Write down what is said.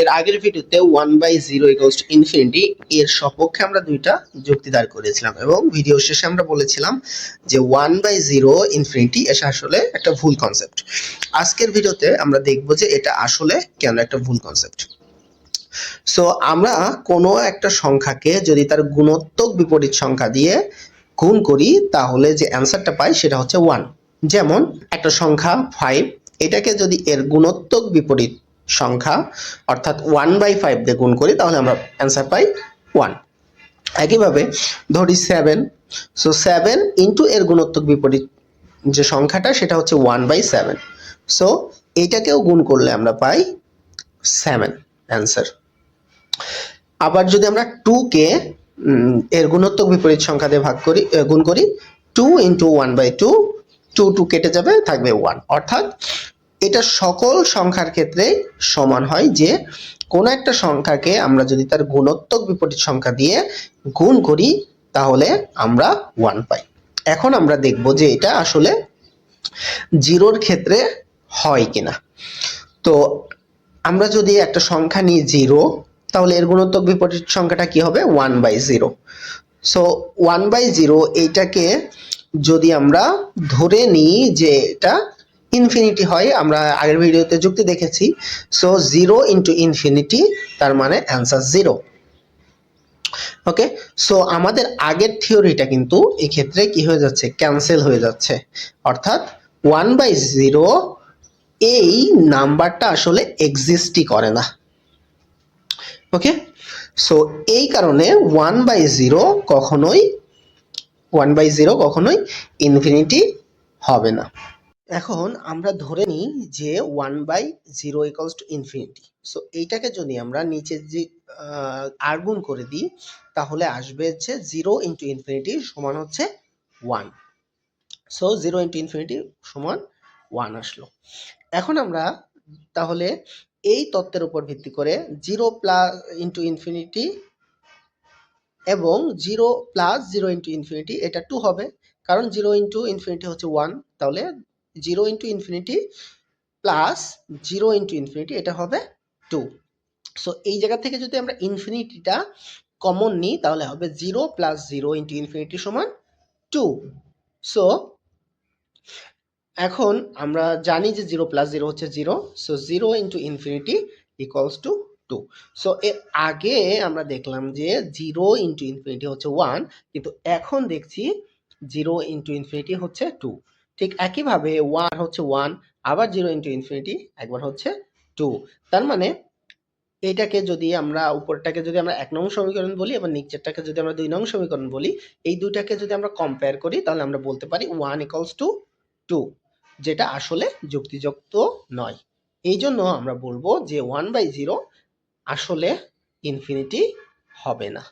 এর আগের ভিডিওতে one by zero equals to infinity এর সপক্ষে আমরা দুইটা যুক্তি দাঁড় করেছিলাম এবং ভিডিও শেষে আমরা বলেছিলাম যে ওয়ান বাই জিরো ইনফিনিটি এটা আসলে একটা ভুল কনসেপ্ট আজকের ভিডিওতে আমরা দেখব যে এটা আসলে কেন একটা ভুল কনসেপ্ট সো আমরা কোনো একটা সংখ্যাকে যদি তার গুণোত্তক বিপরীত সংখ্যা দিয়ে গুণ করি, তাহলে যে অ্যান্সারটা পাই সেটা হচ্ছে ওয়ান যেমন, একটা সংখ্যা ফাইভ এটাকে যদি এর গুণোত্তক বিপরীত সংখ্যা, অর্থাৎ ওয়ান বাই ফাইভ দিয়ে গুণ করি, তাহলে আমরা অ্যান্সার পাই ওয়ান একইভাবে ধরি সেভেন সো সেভেন ইন্টু এর গুণোত্তক বিপরীত যে সংখ্যাটা, সেটা হচ্ছে ওয়ান বাই সেভেন সো এইটাকেও গুণ করলে আমরা পাই সেভেন অ্যান্সার আবার যদি আমরা টু কে এর গুণোত্তক বিপরীত সংখ্যা দিয়ে ভাগ করি গুণ করি two into one by two two two কেটে যাবে, থাকবে ওয়ান অর্থাৎ এটা সকল সংখ্যার ক্ষেত্রে সমান হয় যে কোনো একটা সংখ্যাকে আমরা যদি তার গুণোত্তক বিপরীত সংখ্যা দিয়ে গুণ করি, তাহলে আমরা ওয়ান পাই। এখন আমরা দেখব যে এটা আসলে জিরোর ক্ষেত্রে হয় কিনা। তো আমরা যদি একটা সংখ্যা নিই জিরো, তাহলে এর গুণোত্তক বিপরীত সংখ্যাটা কি হবে? One by zero so one by zero এইটাকে যদি আমরা ধরে নিই যে এটা ইনফিনিটি হয়, আমরা আগের ভিডিওতে যুক্তি দেখেছি। সো জিরো ইন্টু ইনফিনিটি তার মানে অ্যান্সার জিরো ওকে সো আমাদের আগের থিওরিটা কিন্তু এক্ষেত্রে কি হয়ে যাচ্ছে? ক্যান্সেল হয়ে যাচ্ছে। অর্থাৎ ওয়ান বাই জিরো এই নাম্বারটা আসলে এক্সিস্টই করে না। ওকে সো এই কারণে ওয়ান বাই জিরো কখনোই ওয়ান বাই জিরো কখনোই ইনফিনিটি হবে না। এখন আমরা ধরে নিই যে one by zero equals to infinity so এইটাকে যদি আমরা নিচে যে আর গুণ করে দিই, তাহলে আসবে যে জিরো ইন্টু ইনফিনিটি সমান হচ্ছে one so zero into infinity সমান ওয়ান আসলো। এখন আমরা তাহলে এই তত্ত্বের উপর ভিত্তি করে জিরো প্লাস ইন্টু ইনফিনিটি এবং zero plus zero into infinity এটা টু হবে। কারণ জিরো ইন্টু ইনফিনিটি হচ্ছে ওয়ান তাহলে zero into infinity plus zero into infinity এটা হবে টু সো এই জায়গা থেকে যদি আমরা ইনফিনিটিটা কমন নিই, তাহলে হবে zero plus zero into infinity সমান টু সো এখন আমরা জানি যে জিরো প্লাস জিরো হচ্ছে zero so zero into infinity equals to two so এর আগে আমরা দেখলাম যে জিরো ইন্টু ইনফিনিটি হচ্ছে ওয়ান কিন্তু এখন দেখছি জিরো ইন্টু ইনফিনিটি হচ্ছে টু ঠিক একইভাবে ওয়ান হচ্ছে ওয়ান আবার জিরো ইন্টু ইনফিনিটি একবার হচ্ছে টু তার মানে এইটাকে যদি আমরা উপরটাকে যদি আমরা এক নং সমীকরণ বলি এবং নিচেরটাকে যদি আমরা দুই নং সমীকরণ বলি, এই দুইটাকে যদি আমরা কম্পেয়ার করি, তাহলে আমরা বলতে পারি ওয়ান ইকুয়ালস টু টু যেটা আসলে যুক্তিযুক্ত নয়। এই জন্য আমরা বলব যে ওয়ান বাই জিরো আসলে ইনফিনিটি হবে না।